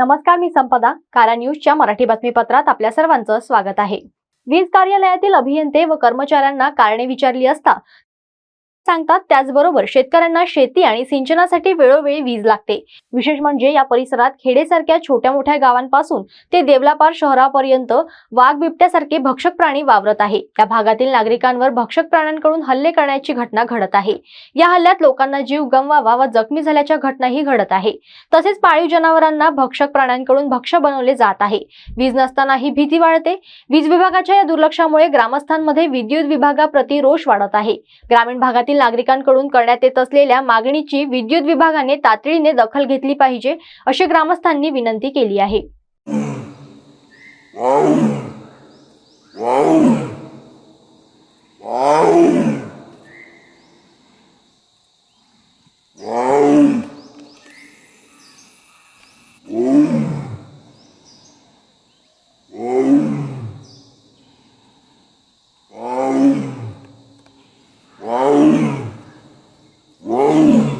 नमस्कार मी संपदा. कारा न्यूजच्या मराठी बातमीपत्रात आपल्या सर्वांचं स्वागत आहे. वीज कार्यालयातील अभियंते व कर्मचाऱ्यांना कारणे विचारली असता सांगतात त्याचबरोबर शेतकऱ्यांना शेती आणि सिंचनासाठी वेळोवेळी वीज लागते. विशेष म्हणजे या परिसरात खेडेसारख्या छोट्या मोठ्या गावांपासून ते देवलापार शहरापर्यंत वाघ बिबट्यासारखे भक्षक प्राणी वावरत आहे. त्या भागातील नागरिकांवर भक्षक प्राण्यांकडून हल्ले करण्याची घटना घडत आहे. या हल्ल्यात लोकांना जीव गमवावा व जखमी झाल्याच्या घटनाही घडत आहे. तसेच पाळीव जनावरांना भक्षक प्राण्यांकडून भक्ष्य बनवले जात आहे. वीज नसतानाही भीती वाढते. वीज विभागाच्या या दुर्लक्षामुळे ग्रामस्थांमध्ये विद्युत विभागाप्रती रोष वाढत आहे. ग्रामीण भागातील जिल्ह्यातील नागरिकांकडून करण्यात येत असलेल्या मागणीची विद्युत विभागाने तातडीने दखल घेतली पाहिजे अशी ग्रामस्थांनी विनंती केली आहे Wow. Wow. Wow.